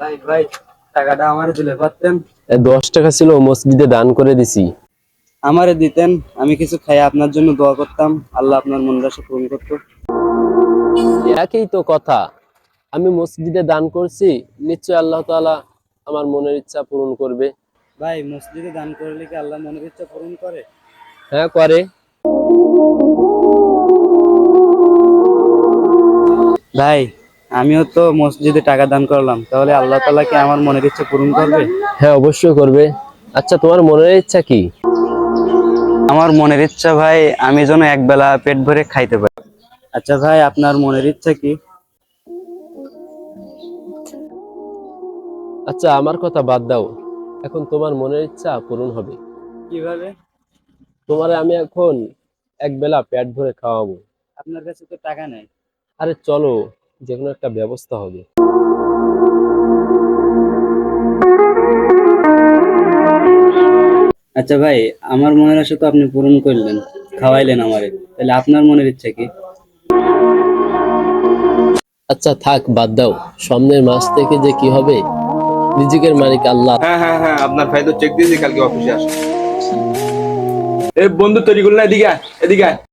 ভাই ভাই টাকাটা আমারে দিলে পারতেন? দশ টাকা ছিল মসজিদে দান করে দিছি। আমারে দিতেন আমি কিছু খাই আপনার জন্য দোয়া করতাম। আল্লাহ আপনার মনের আশা পূরণ করতো। একই তো কথা। আমি মসজিদে দান করছি নিশ্চয় আল্লাহ তাআলা আমার মনের ইচ্ছা পূরণ করবে। ভাই মসজিদে দান করলে কি আল্লাহ মনের ইচ্ছা পূরণ করে? হ্যাঁ করে। ভাই আমিও তো মসজিদে টাকা দান করলাম তাহলে আল্লাহ তালা কি আমার মনের ইচ্ছা পূরণ করবে? হ্যাঁ অবশ্যই করবে। আচ্ছা তোমার মনের ইচ্ছা কি? আমার মনের ইচ্ছা ভাই আমি যেন একবেলা পেট ভরে খাইতে পারি। আচ্ছা ভাই আপনার মনের ইচ্ছা কি? আচ্ছা আমার কথা বাদ দাও। এখন তোমার মনের ইচ্ছা পূরণ হবে। কীভাবে? তোমারে আমি এখন এক বেলা পেট ভরে খাওয়াবো। আপনার কাছে তো টাকা নেই। আরে চলো যে কোনো একটা ব্যবস্থা হবে। আচ্ছা ভাই আমার মনের আশা তো আপনি পূরণ করলেন খাওয়াইলেন আমারে। তাহলে আপনার মনের ইচ্ছা কি? আচ্ছা থাক বাদ দাও। সামনের মাস থেকে যে কি হবে রিজিকের মালিক আল্লাহ। হ্যাঁ হ্যাঁ হ্যাঁ আপনার ভাই তো চেক দিয়েছি কালকে অফিসে আসো এই বন্ধু তৈরি করলে এদিকে আয়, এদিকে আয়।